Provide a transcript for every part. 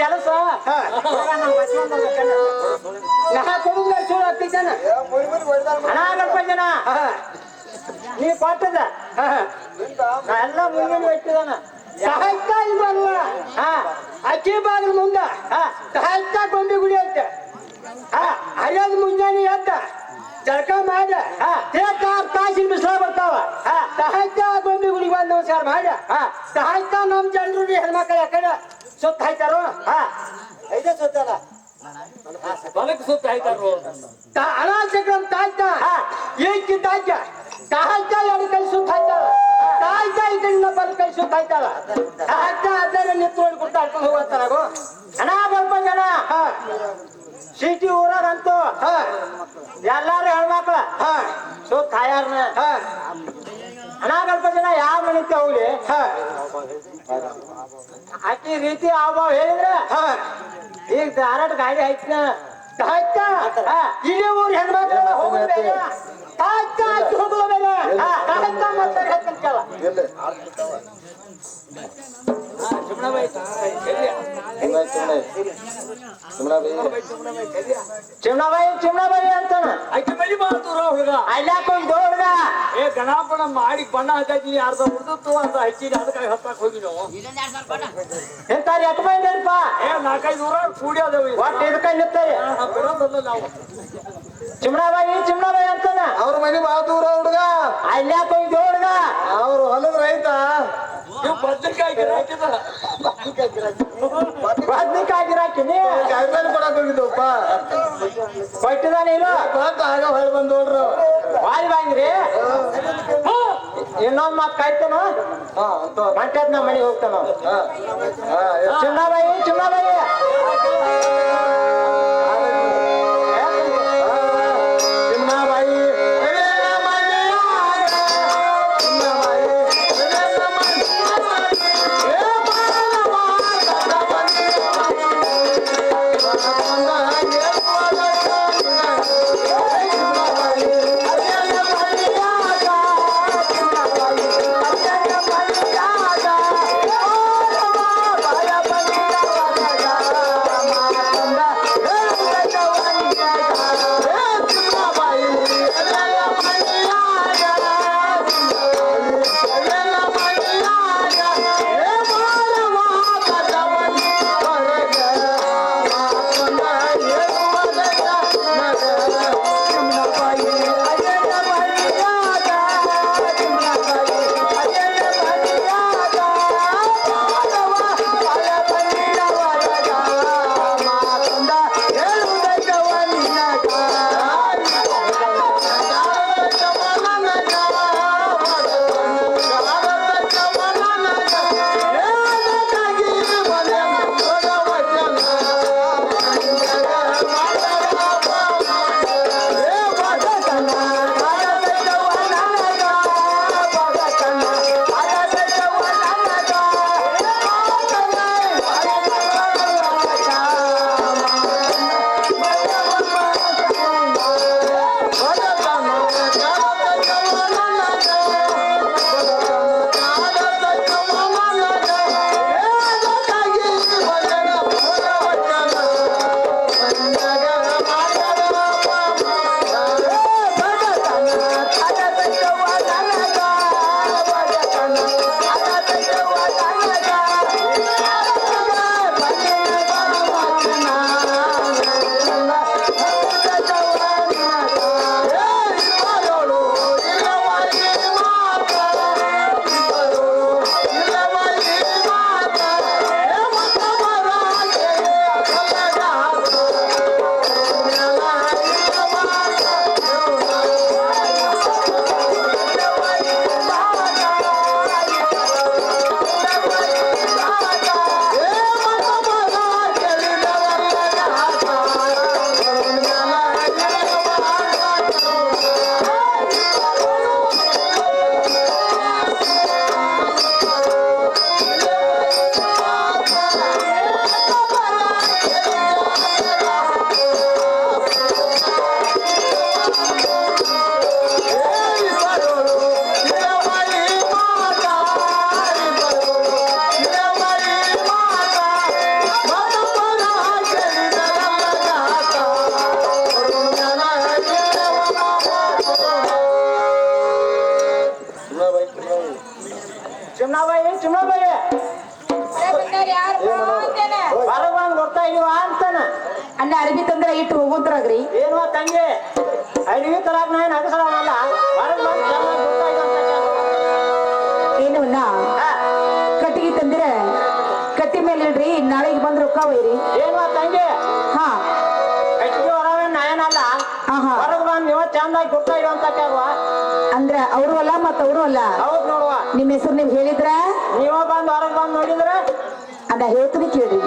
ಕೆಲಸ? ನಾ ಕೊಡುಗ ಸುಳ್ಳು ಆಗ್ತಿದ್ದಾನ ಹಣ ಸ್ವಲ್ಪ ಜನ ನೀ ಕೊಟ್ಟದ? ನಾ ಎಲ್ಲ ಮುಂದಿನ ಇಟ್ಟಿದಾನ ಸಾಹಿತ್ಯ ಇಲ್ವಲ್ಲ ಹಾ. ಅಕ್ಕಿ ಬಾಗಿಲು ಮುಂದ. ಹಾ. ಸಾಹಿತ್ಯ ಗೊಂಬೆ ಗುಡಿ ಐತೆ. ಹಾ. ಹರಿಯೋದು ಮುಂಜಾನೆ ಎದ್ದ. ಜಳಕ ಮಾಡ ಹಾ. ತೇಕ ತಾಸಿನ ಬಿಸಿಲ ಬರ್ತಾವ. ಹಾ. ಸಾಹಿತ್ಯ ಗೊಂಬೆ ಗುಡಿಗೆ ಬಂದು ನಮಸ್ಕಾರ ಮಾಡ ಹಾ. ಸಾಹಿತ್ಯ ನಮ್ ಜನರು ಹೆಣ್ಮಕ್ಳು ಯಾಕಡೆ ಸುತ್ತ ಹಾಯ್ತಾರೋ? ಹಾ. ಐದೇ ಸುತ್ತಲ್ಲ. ಹೊಲಕ್ಕೆ ಸುತ್ತ ಆಯ್ತಾರು ಅನಾಚಕ್ರಮ್ ತಾಯ್ತ. ಏಕಿ ತಾಯ್ತ. ತಾಯ್ತ ಎರಡು ಕೈ ಸುತ್ತ ಹಾಯ್ತಾಳ. ತಾಯ್ತ ಇದನ್ನ ಬಲ್ ಕೈ ಸುತ್ತ ಹಾಯ್ತಾಳ. ತಾಯ್ತ ಅದನ್ನ ನಿಂತು ನೋಡಿ ಕೊಡ್ತಾ ಹಾಡ್ಕೊಂಡು ಹೋಗ್ತಾರಾಗು ಹಣ ಬರ್ಬ ಜನ. ಸಿಟಿ ಊರಾಗಂತೂ ಎಲ್ಲಾರು ಹೆಣ್ಮಕ್ಳ. ಸುತ್ತ ಹಾಯಾರ್ನ. ಹಣ ಜನ. ಯಾವ ಮನಿತ ಹೋಗ್ಲಿ? ಆಕಿ ರೀತಿ ಹಾವ ಹೇಳಿದ್ರೆ ಈಗ ಧಾರಾಟ ಗಾಡಿ ಇಡೀ ಊರ್ ಹೆಣ್ಮಕ್ಳು ಹೋಗೋದು ಬೇಡ ತಾಯ್ತ ಆಕಿ ಹೋಗೋದು ಬೇಡ ತಾಯ್ತ ಮತ್ತೆ ಹೇಳ್ತಂತಲ್ಲ ಚಿಮ್ನಾಬಾಯಿ ಚಿಮ್ನಾಬಾಯಿ ಅಂತಾನ? ಆಕೆ ಮನಿ ಮಾಡ್ತಾರ ಹುಡುಗ ಅಲ್ಲಾಕೊಂಡ್ ಹುಡುಗ ಏ ಗಣಪನ ಮಾಡಿ ಬಣ್ಣ ಹಚ್ಚಾಕಿ ಅರ್ಧ ಉಳ್ದತ್ತು ಅಂತ ಹಚ್ಚಿದ ಅದಕ್ಕಾಗಿ ಹತ್ತಾಕ್ ಹೋಗಿ ನಾವು. ಎಂತಾರ ಎಟ್ ಬಂದೇನಪ್ಪ ಏ ನಾಲ್ಕೈದು ಕೂಡಿ ಅದಾವ ಒಟ್ಟು ಇದಕ್ಕ ನಿಂತಾರೆ. ಬಿಡೋದಲ್ಲ ನಾವು. ಚಿಮ್ನಾಬಾಯಿ ಚಿಮ್ನಾಬಾಯಿ ಅಂತಾನ? ಅವ್ರ ಮನೆ ಬಾ ದೂರ ಹುಡುಗ. ಅಲ್ಲಾಕೊಂಡ್ ಹುಡುಗ ಅವ್ರು ಹೊಲದ ರೈತ. ನೀವು ಬದ್ನೆಕಾಯಿ ಗಿರಾಕಿನಿ ಕಾಯಿಪಲ್ಲೆ ಕೊಡಕ್ ಹೋಗಿದ್ದವಪ್ಪ? ಕೊಟ್ಟಿದ ನೀನು ಬಂತ ಆಗ ಹೊಳೆ ಬಂದ್ ನೋಡ್ರು. ವಾಯ್ ಬಂದ್ರಿ ಇನ್ನೊಂದ್ ಮಾತ್ ಕಾಯ್ತಾನ? ಮಂಟದ್ ನಮ್ಮ ಮನೆಗೆ ಹೋಗ್ತಾನ? ಹಾ ಹಾ ಚಂದಾಗಿ ಗುಪ್ತ ಇಡುವಂತ ಕೇಳುವ? ಅಂದ್ರ ಅವರು ಅಲ್ಲ ಮತ್ತ ಅವರು ಅಲ್ಲ? ಹೌದ್ ನೋಡುವ. ನಿಮ್ಮ ಹೆಸರು ನೀವು ಹೇಳಿದ್ರ? ನೀವ ಬಂದ್ ಹೊರಗ್ ಬಂದ್ ನೋಡಿದ್ರ? ಅದ ಹೇಳ್ತೀನಿ ಕೇಳಿ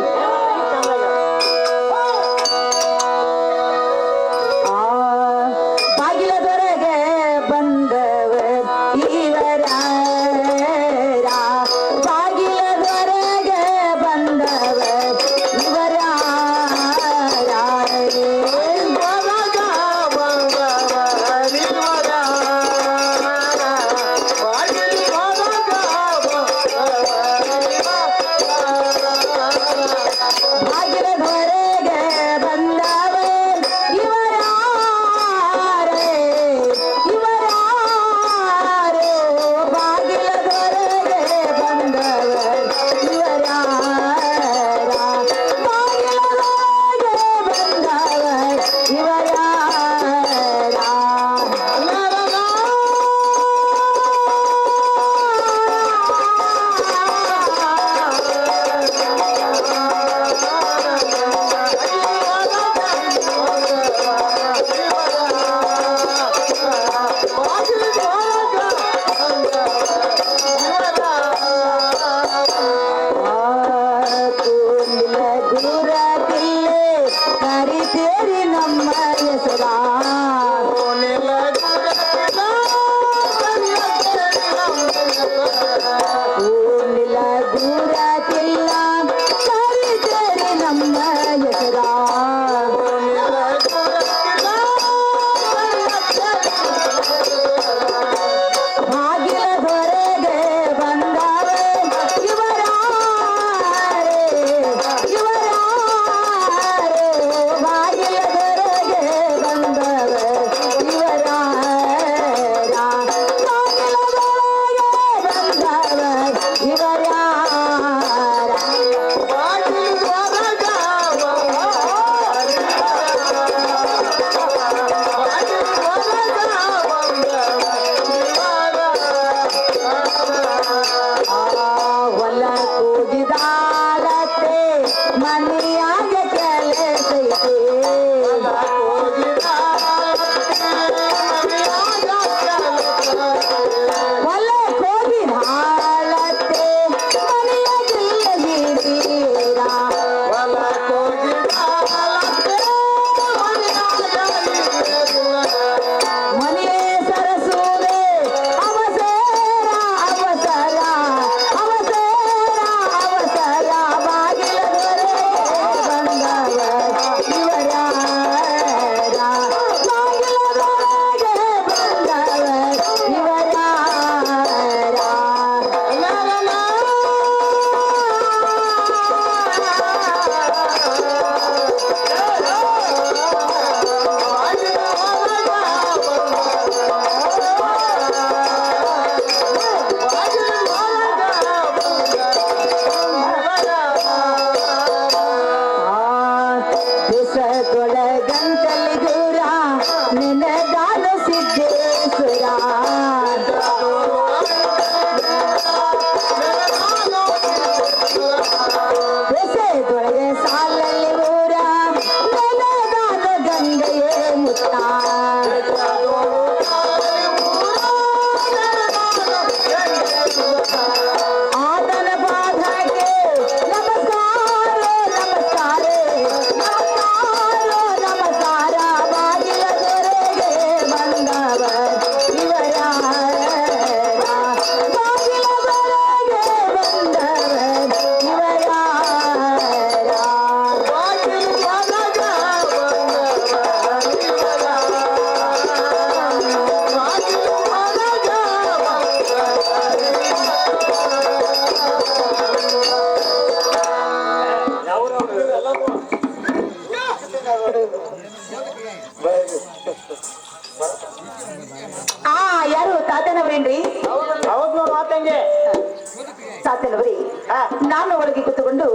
ನಾನು ಒಳಗೆ ಕೂತ್ಕೊಂಡು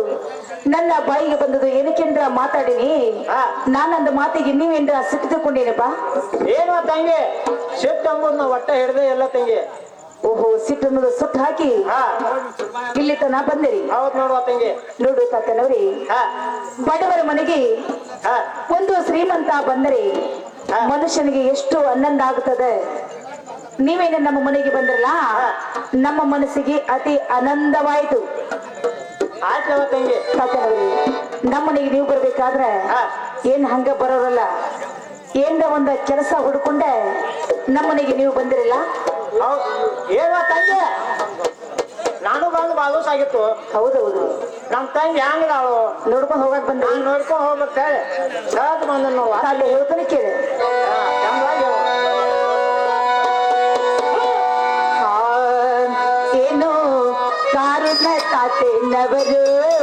ನನ್ನ ಬಾಯಿಗೆ ಬಂದದ್ದು ಏನಕ್ಕೆಂದ್ರ ಮಾತಾಡಿನಿ ನಾನಂದ ಮಾತಿಗೆ ನೀವೇನ್ರ ಸಿಟ್ಟು ತಕೊಂಡೇನಪ್ಪ ಏನು ತಂಗಿ? ಸಿಟ್ಟು ಅಂಬುದ್ನ ಒಟ್ಟ ಹಿಡ್ದೆ ಎಲ್ಲ ತಂಗಿ. ಓಹೋ ಸಿಟ್ಟನ್ನು ಸುಟ್ಟು ಹಾಕಿ ಇಲ್ಲಿ ತನ ಬಂದಿರಿ. ತಂಗಿ. ನೋಡು ತಾತನವ್ರಿ. ಬಡವರ ಮನೆಗೆ ಒಂದು ಶ್ರೀಮಂತ ಬಂದರೆ ಮನುಷ್ಯನಿಗೆ ಎಷ್ಟು ಆನಂದ ಆಗುತ್ತದೆ ನೀವೇನ ನಮ್ಮ ಮನೆಗೆ ಬಂದ್ರಲ್ಲ? ನಮ್ಮ ಮನಸ್ಸಿಗೆ ಅತಿ ಆನಂದವಾಯಿತು. ಆಯ್ತವ ತಂಗಿ ತಾತನವ್ರಿ ನಮ್ಮ ಮನೆಗೆ ನೀವು ಬರ್ಬೇಕಾದ್ರೆ. ಏನ್ ಹಂಗ ಬರೋರಲ್ಲ? ಏನ ಒಂದ ಕೆಲಸ ಹುಡ್ಕೊಂಡೆ ನಮ್ಮನೆಗೆ ನೀವು ಬಂದಿರಲ್ಲ? ಹೌದ್. ಏನೋ ತಂಗಿ ನಾನು ಬಂದು ಬಾಲೂಸ್ ಆಗಿತ್ತು. ಹೌದೌದು. ನಮ್ ತಂಗಿ ಹೆಂಗದಾಳು ನೋಡ್ಕೊಂಡು ಹೋಗಕ್ ಬಂದ ನೋಡ್ಕೊಂಡು ಹೋಗ್ಬೇಕು ಹೇಳಿ ಬಂದ ನಾವು ಅಲ್ಲಿ ಹೇಳ್ತಾನೆ ಕೇಳಿ. They never do.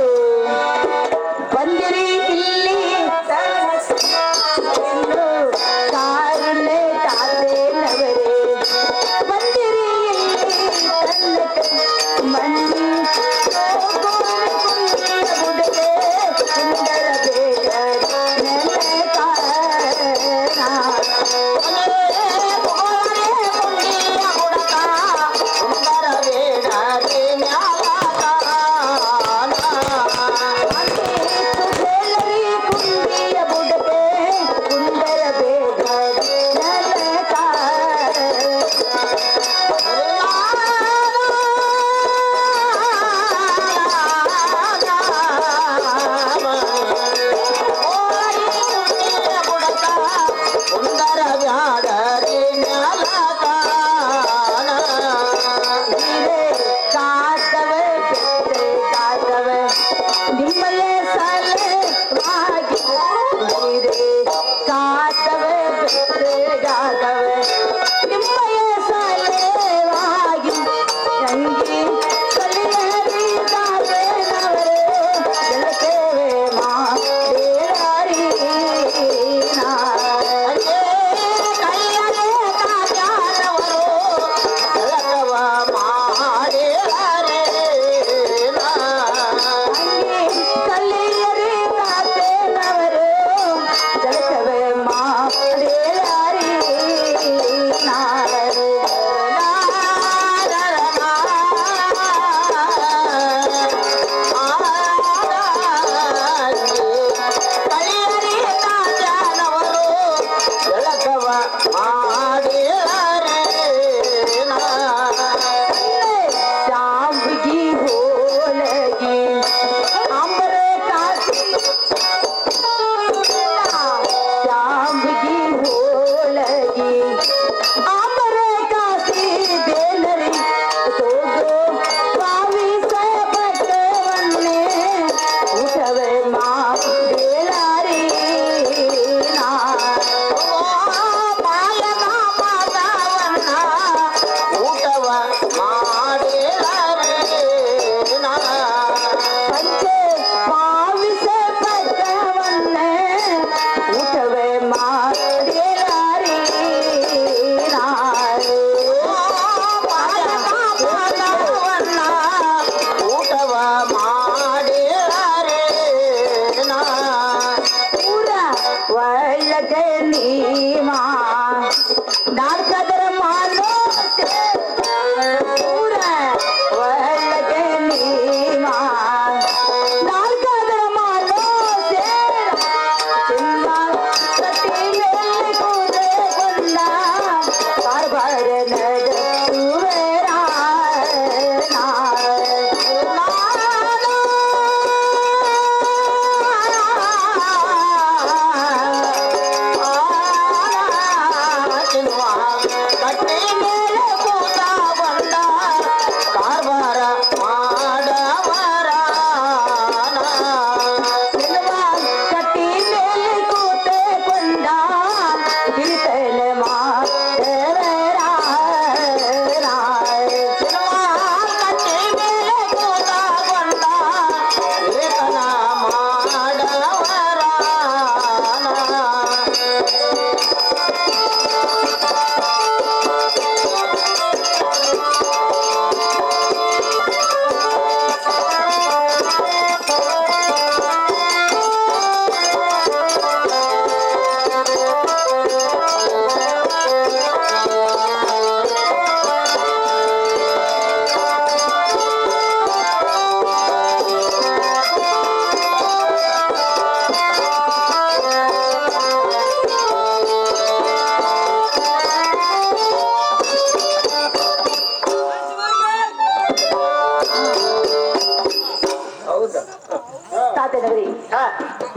ತಾತನಗರಿ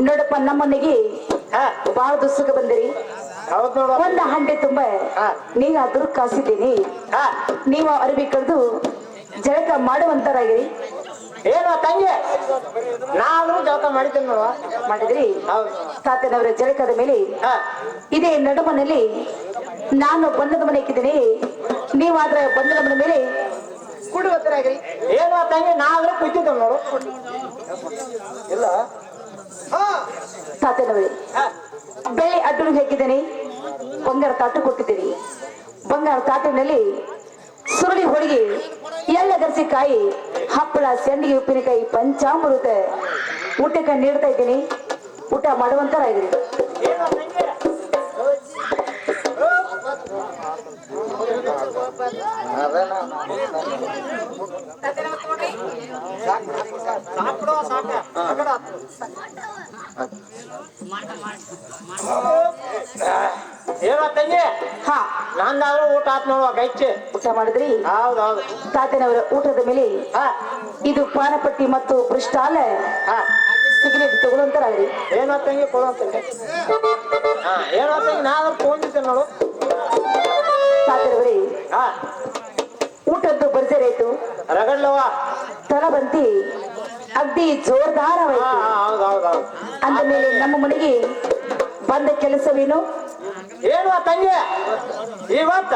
ನೋಡಪ್ಪ ನಮ್ಮನೆಗೆ ಬಾಳ ದುಸ್ಸುಗ ಬಂದಿರಿ. ಒಂದ ಹಂಡೆ ತುಂಬ ಅದ್ರ ಕಾಸಿದ್ದೀನಿ. ನೀವು ಅರಿವಿ ಕಳೆದು ಜಳಕ ಮಾಡುವಂತರಾಗಿರಿ. ಏನೋ ತಂಗಿ? ನಾನು ಜಳಕ ಮಾಡಿದ್ದೇನೆ ಮಾಡಿದ್ರಿ? ತಾತನವರ ಜಳಕದ ಮೇಲೆ ಇದೇ ನಡುಮನಲ್ಲಿ ನಾನು ಬಣ್ಣದ ಮನೆ ಇಕ್ಕಿದ್ದೀನಿ. ನೀವಾದ್ರೆ ಬಣ್ಣದ ಮನೆ ಮೇಲೆ ಕುಡುವಂತರಾಗಿರಿ ಏನು ತಂಗಿ ನಾವೇ ಕುಯ್ತಿದ್ದ ನೋಡು. ಇಲ್ಲ? ತಾತನವರೇ ಹಾ. ಬೆಳ್ಳಿ ಅಡ್ಡು ಹಾಕಿದ್ದೇನೆ ಬಂಗಾರ ತಾಟು ಕೊಟ್ಟಿದ್ದೀನಿ. ಬಂಗಾರ ತಾಟಿನಲ್ಲಿ ಸುರುಳಿ ಹೋಳಿಗೆ ಎಲ್ಲ ಗರ್ಸಿಕಾಯಿ ಹಪ್ಪಳ ಸೆಂಡಿಗೆ ಉಪ್ಪಿನಕಾಯಿ ಪಂಚಾಮೃತ ಊಟಕ್ಕೆ ನೀಡ್ತಾ ಇದ್ದೀನಿ. ಊಟ ಮಾಡುವಂತರಾಗಿರಿ. ಏನು ಏನೋ ತಂಗಿ ಹಾ ಊಟ ಆತ್ ನೋಡುವ ಗೈಚಿ ಊಟ ಮಾಡಿದ್ರಿ ಹೌದು ಹೌದು ತಾತನವರ ಊಟದ ಮೇಲೆ ಹಾ ಇದು ಪಾನಪಟ್ಟಿ ಮತ್ತು ಪೃಷ್ಠಾಲ ಹಾ ಸಿಗರೇಟ್ ತಗೊಳ್ಳಂತರಾಗ್ರಿ ಏನೋ ತಂಗಿ ಕೊಡುವಂತ ಹಾ ಏನೋ ತಂಗಿ ನಾನು ತಗೊಂಡಿದ್ದೆ ನೋಡು. ಹಾ ಊಟದ್ದು ಬರ್ಜರೇತು ರಗಡ್ಲವ್ವ. ತಳಬಂತಿ ಅಗ್ದಿ ಜೋರ್ದಾರ ಜೋರ್ದಾರವಾಯ್ತು ಅಂದ ಮೇಲೆ ನಮ್ಮ ಮನೆಗೆ ಬಂದ ಕೆಲಸವೇನು? ಏನು ತಂಗಿ? ಇವತ್ತ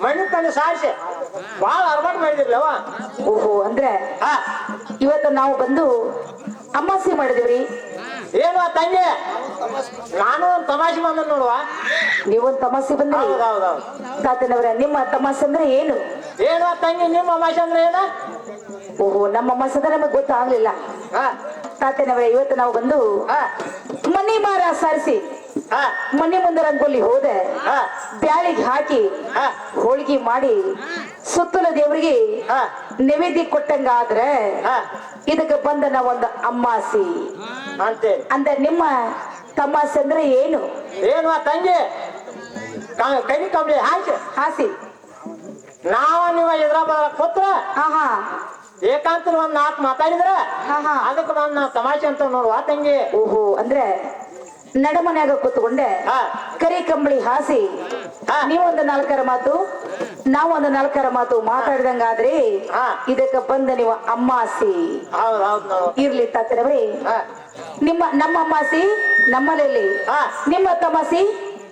ಮಣ್ಣು ತಂದು ಸಾಸೆ ಭಾಳ ಅರ್ಬಾಟ್ ಮಾಡಿದಿರ್ಲವ ಓಹೋ ಅಂದ್ರೆ ಇವತ್ತು ನಾವು ಬಂದು ಅಮಾಸೆ ಮಾಡಿದೇವ್ರಿ. ಏನು ಆ ತಂಗಿ? ನಾನು ಒಂದು ತಮಾಷೆ ಬಂದ ನೋಡುವ. ನೀವೊಂದ್ ತಮಾಸೆ ಬಂದ್ರಿ? ಹೌದು ಹೌದು ಹೌದು ತಾತನವರ ನಿಮ್ಮ ತಮಾಸೆ ಅಂದ್ರೆ ಏನು? ಏನು ತಂಗಿ ನಿಮ್ಮ ತಮಾಷೆ ಅಂದ್ರೆ ಏನ? ಓಹೋ ನಮ್ಮ ಅಮಾಸೆ ಅಂದ್ರೆ ನಮಗೆ ಗೊತ್ತಾಗ್ಲಿಲ್ಲ. ಹಾ. ತಾತನವರ ಇವತ್ತು ನಾವು ಬಂದು ಹಾ. ಮನಿ ಮಾರ ಸಾರಿಸಿ ಹಾ. ಮನೆ ಮುಂದೆ ರಂಗೋಲಿ ಹೋದೆ ಹಾ. ಬ್ಯಾಳಿಗೆ ಹಾಕಿ ಹಾ. ಹೋಳಿಗೆ ಮಾಡಿ ಸುತ್ತಲ ದೇವರಿಗೆ ಹಾ. ನೈವೇದ್ಯ ಕೊಟ್ಟಂಗಾದ್ರೆ ಹಾ. ಇದಕ್ಕೆ ಬಂದ ಒಂದು ಅಮ್ಮಾಸಿ. ಅಂತೇಳಿ ಅಂದ ನಿಮ್ಮ ತಮಾಸೆ ಅಂದ್ರೆ ಏನು? ಏನು ತಂಗಿ? ಕ- ಕಂಬಳಿ ಹಾಕಿ ಹಾಸಿ. ನಾವ ನೀವ ಇದ್ರ ಕೊತ್ರ ಕೂತ್ರ ಹಾ ಹಾ ಏಕಾಂತ ಒಂದ್ ನಾಲ್ಕು ಮಾತಾಡಿದ್ರ ಹಾ ಹಾ ಅದಕ್ಕೆ ಬಂದ್ ನಾವು ತಮಾಷೆ ಅಂತ ನೋಡುವ ತಂಗಿ. ಓಹೋ ಅಂದ್ರೆ ನಡಮನ್ಯಾಗ ಕೂತ್ಕೊಂಡೆ. ಹಾ. ಕರಿ ಕಂಬಳಿ ಹಾಸಿ. ಹಾ. ನೀವೊಂದು ನಾಲ್ಕರ ಮಾತು ನಾವೊಂದು ನಾಲ್ಕರ ಮಾತು ಮಾತಾಡಿದಂಗಾದ್ರೆ ಹಾ. ಇದಕ್ಕ ಬಂದ ನೀವು ಅಮ್ಮಾಸಿ. ಹೌದ್ ಹೌದು ನೋಡು. ಇರ್ಲಿ ತಾತರವ್ರಿ. ಹಾ. ನಿಮ್ಮ ನಮ್ಮ ಅಮ್ಮಾಸಿ ನಮ್ಮಲ್ಲಿರ್ಲಿ. ಹಾ. ನಿಮ್ಮ ತಮಾಸಿ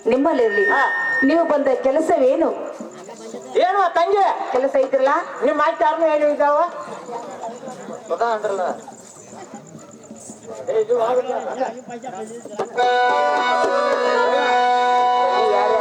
ನಿಮ್ಮಲ್ಲಿರ್ಲಿ. ಹಾ. ನೀವು ಬಂದ ಕೆಲಸವೇನು? ಏನು ತಂಗಿ? ಕೆಲಸ ಇದ್ರಲ್ಲ? ನಿಮ್ಮ ಆಯ್ತು ಯಾರನ್ನು ಏನು ಇದ್ದಾವ ಅಂದ್ರಲ್ಲ ಯಾರ್ಯಾರು?